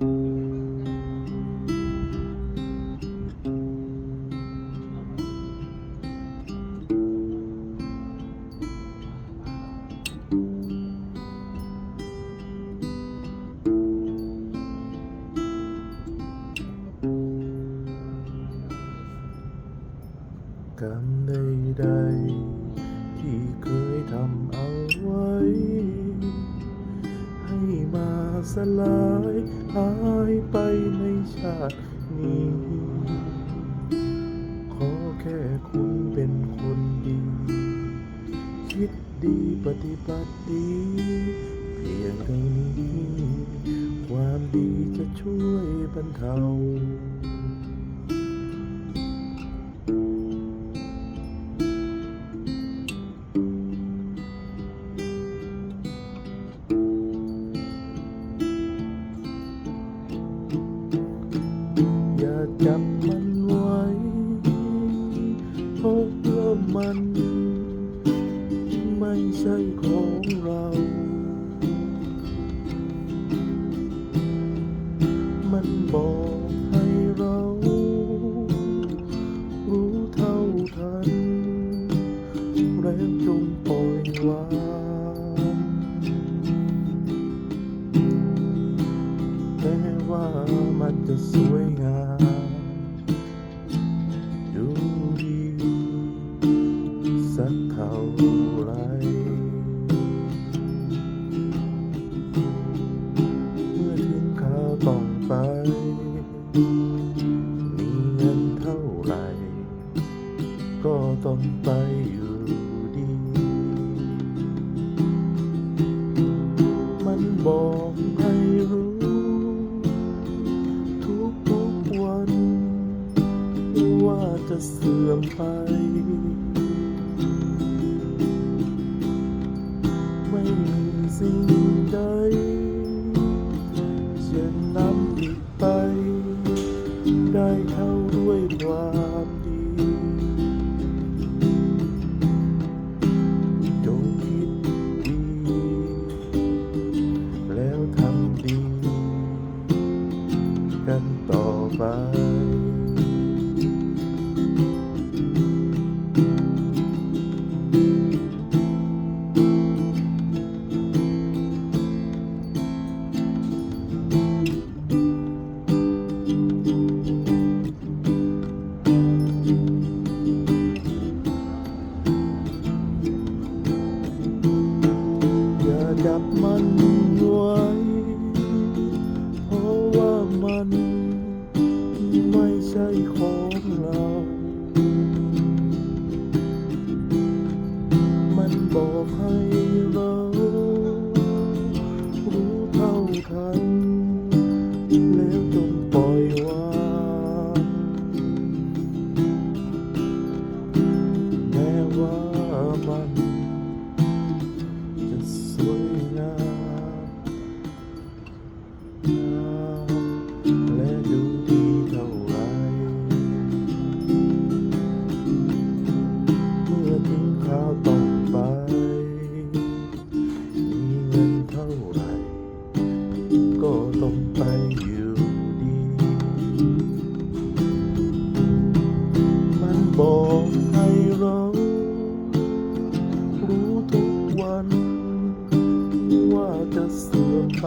กรรมใดๆที่ สลายหายไปในชาตินี้ ขอแค่คุณเป็นคนดี คิดดีปฏิบัติดี เพียงเท่านี้ ความดีจะช่วยบรรเทา จับมันไว้เพราะว่ามันไม่ใช่ของเรา มันบอกให้เรา รู้เท่าทัน แล้วจงปล่อยวางแม้ว่ามันจะสวยงาม ไรเมื่อถึงคราวต้องไป มีเงินเท่าไหร่ ก็ต้องไปอยู่ดี มันบอกให้รู้ทุกๆวัน ว่าจะเสื่อมไป สิ่งใดเช่นน้ำดิบ อย่ และดูดีเท่าไรเมื่อถึงคราวต้องไป มีเงินเท่าไรก็ต้องไปอยู่ดี มันบอกให้เรารู้ทุกวัน ว่าจะเสื่อมไป